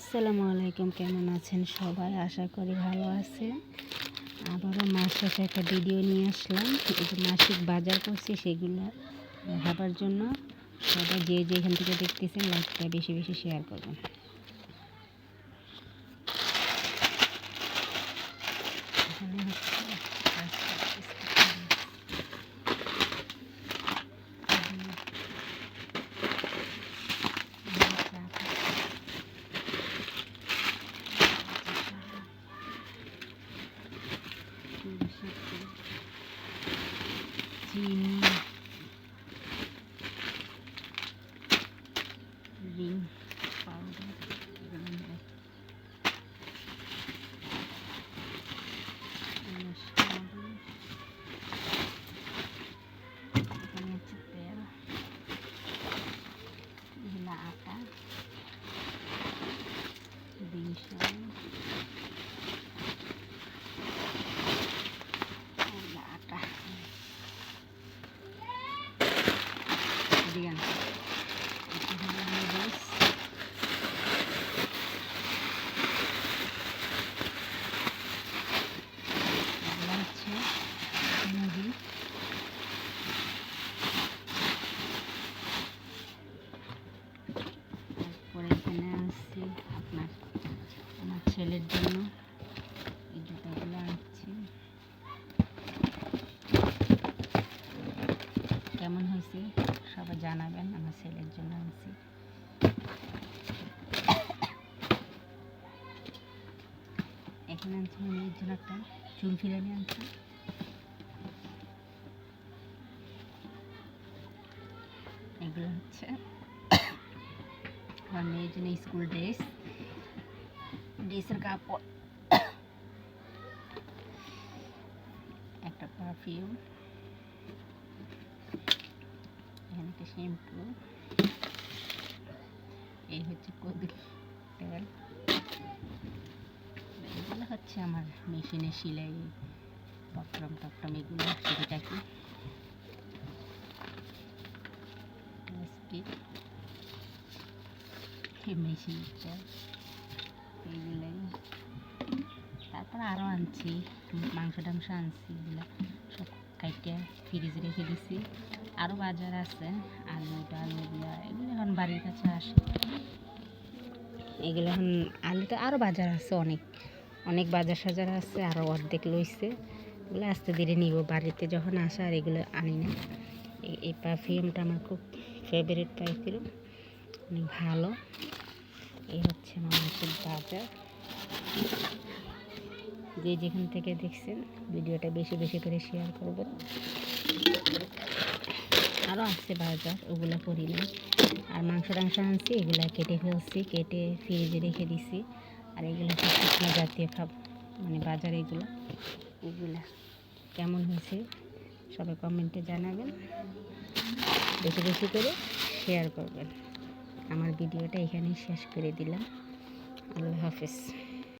আসসালামু আলাইকুম, কেমন আছেন সবাই? আশা করি ভালো আছে আবারও মাস শেষে একটা ভিডিও নিয়ে আসলাম। যে মাসিক বাজার করছি সেগুলো দেখাবার জন্য। সবাই যে যেখান থেকে দেখতেছেন, লাইকটা বেশি বেশি শেয়ার করবেন। ที দিগান এটা হলো নুডলস এগুলো হচ্ছে মুড়ি তারপরে এখানে আছে আপনার আমার ছেলের জন্য এই জুতাগুলো আনছি কেমন হয়েছে সবাই জানাবেন, আমার ছেলের জন্য আনছি। এখানে আনছি মেয়ের জন্য একটা চুল ফিরানি আনছি। এগুলো হচ্ছে আমার মেয়ের জন্য স্কুল ড্রেস। ড্রেসের কাপড়, একটা পারফিউম একটা শ্যাম্পু। এই হচ্ছে কদুর তেল। এগুলো হচ্ছে আমার মেশিনে সেলাই পট্রম টট্রম এগুলো টুকিটাকি প্লাস্টিক মেশিনটা এইগুলাই। তারপর আরও আনছি, মাংস টাংস আনছি, এগুলো সব কাইটে ফ্রিজে রেখে দিছি। আরও বাজার আছে, আলু, ডাল এগুলো এগুলো এখন বাড়ির কাছে আসে। এগুলো এখন আলুতে আরও বাজার আছে অনেক অনেক বাজার সাজার আছে আরও অর্ধেক লইছে। এগুলো আস্তে ধীরে নিব, বাড়িতে যখন আসে আর এগুলো আনি না এই- পারফিউমটা আমার খুব ফেভারিট পারফিউম অনেক ভালো। এই হচ্ছে মাসিক বাজার। যে যেখান থেকে দেখছেন, ভিডিওটা বেশি বেশি করে শেয়ার করবেন। আরও আছে বাজার ওগুলো করি না। আর মাংস টাংস আনছি, এগুলো কেটে ফেলছি, কেটে ফ্রিজে রেখে দিছি। আর এগুলো শুকনো জাতীয় খাব মানে বাজার এগুলো। এগুলা কেমন হয়েছে সবাই কমেন্টে জানাবেন। বেশি বেশি করে শেয়ার করবেন। আমার ভিডিওটা এখানেই শেষ করে দিলাম। আল্লাহ হাফেজ।